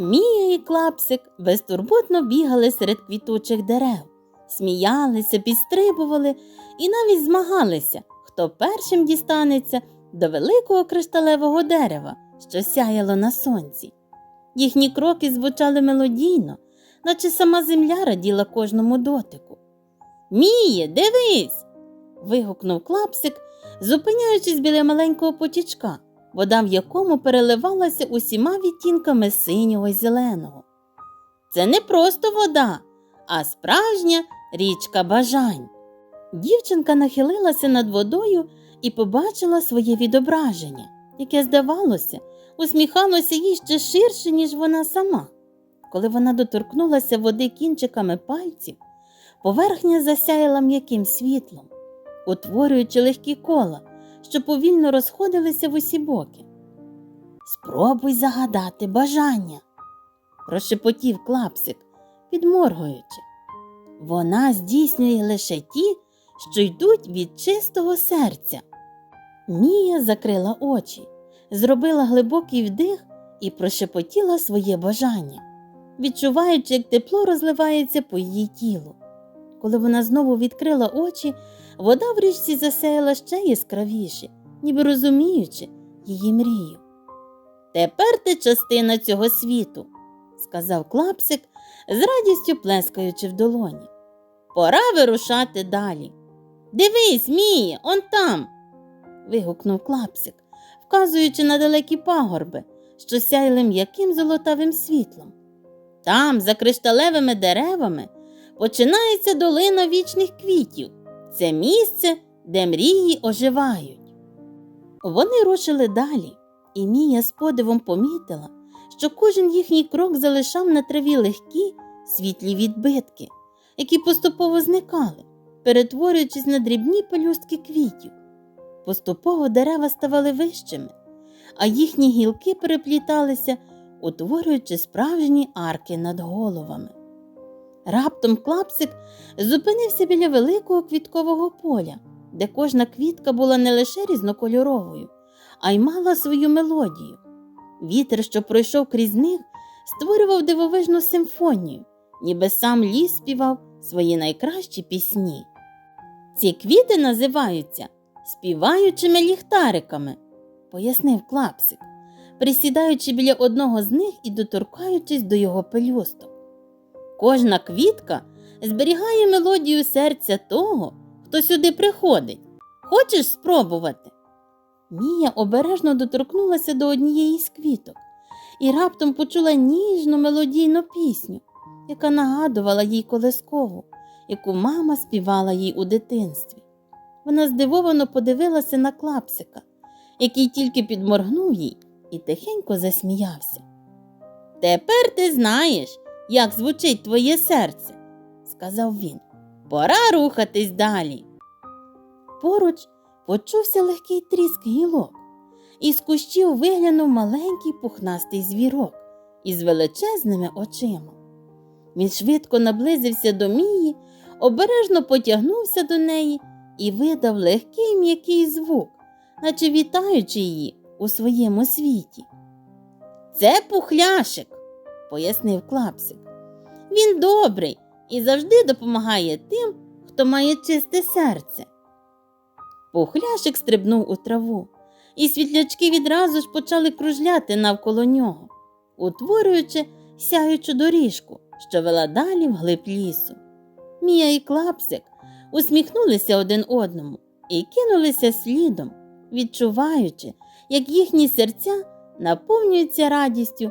Мія і клапсик безтурботно бігали серед квітучих дерев, сміялися, підстрибували і навіть змагалися, хто першим дістанеться до великого кришталевого дерева, що сяяло на сонці. Їхні кроки звучали мелодійно, наче сама земля раділа кожному дотику. Міє, дивись. вигукнув клапсик, зупиняючись біля маленького потічка, вода в якому переливалася усіма відтінками синього й зеленого. Це не просто вода, а справжня річка бажань. Дівчинка нахилилася над водою і побачила своє відображення, яке, здавалося, усміхалося їй ще ширше, ніж вона сама. Коли вона доторкнулася води кінчиками пальців, поверхня засяяла м'яким світлом, утворюючи легкі кола, що повільно розходилися в усі боки. Спробуй загадати бажання, прошепотів клапсик, підморгуючи. Вона здійснює лише ті, що йдуть від чистого серця. Мія закрила очі, зробила глибокий вдих і прошепотіла своє бажання, відчуваючи, як тепло розливається по її тілу. Коли вона знову відкрила очі, вода в річці засяяла ще яскравіше, ніби розуміючи її мрію. Тепер ти частина цього світу, сказав клапсик, з радістю плескаючи в долоні. Пора вирушати далі. Дивись, Міє, он там. вигукнув клапсик, вказуючи на далекі пагорби, що сяяли м'яким золотавим світлом. Там, за кришталевими деревами, починається долина вічних квітів. Це місце, де мрії оживають. Вони рушили далі, і Мія з подивом помітила, що кожен їхній крок залишав на траві легкі світлі відбитки, які поступово зникали, перетворюючись на дрібні пелюстки квітів. Поступово дерева ставали вищими, а їхні гілки перепліталися, утворюючи справжні арки над головами. Раптом клапсик зупинився біля великого квіткового поля, де кожна квітка була не лише різнокольоровою, а й мала свою мелодію. Вітер, що пройшов крізь них, створював дивовижну симфонію, ніби сам ліс співав свої найкращі пісні. Ці квіти називаються співаючими ліхтариками, пояснив клапсик, присідаючи біля одного з них і доторкаючись до його пелюсток. Кожна квітка зберігає мелодію серця того, хто сюди приходить. Хочеш спробувати? Мія обережно доторкнулася до однієї з квіток і раптом почула ніжну мелодійну пісню, яка нагадувала їй колискову, яку мама співала їй у дитинстві. Вона здивовано подивилася на клапсика, який тільки підморгнув їй і тихенько засміявся. Тепер ти знаєш, як звучить твоє серце, сказав він. Пора рухатись далі. Поруч почувся легкий тріск гілок, і з кущів виглянув маленький пухнастий звірок із величезними очима. Він швидко наблизився до Мії, обережно потягнувся до неї і видав легкий м'який звук, наче вітаючи її у своєму світі. Це пухляшик, пояснив клапсик. Він добрий і завжди допомагає тим, хто має чисте серце. Пухляшик стрибнув у траву, і світлячки відразу ж почали кружляти навколо нього, утворюючи сяючу доріжку, що вела далі вглиб лісу. Мія і клапсик усміхнулися один одному і кинулися слідом, відчуваючи, як їхні серця наповнюються радістю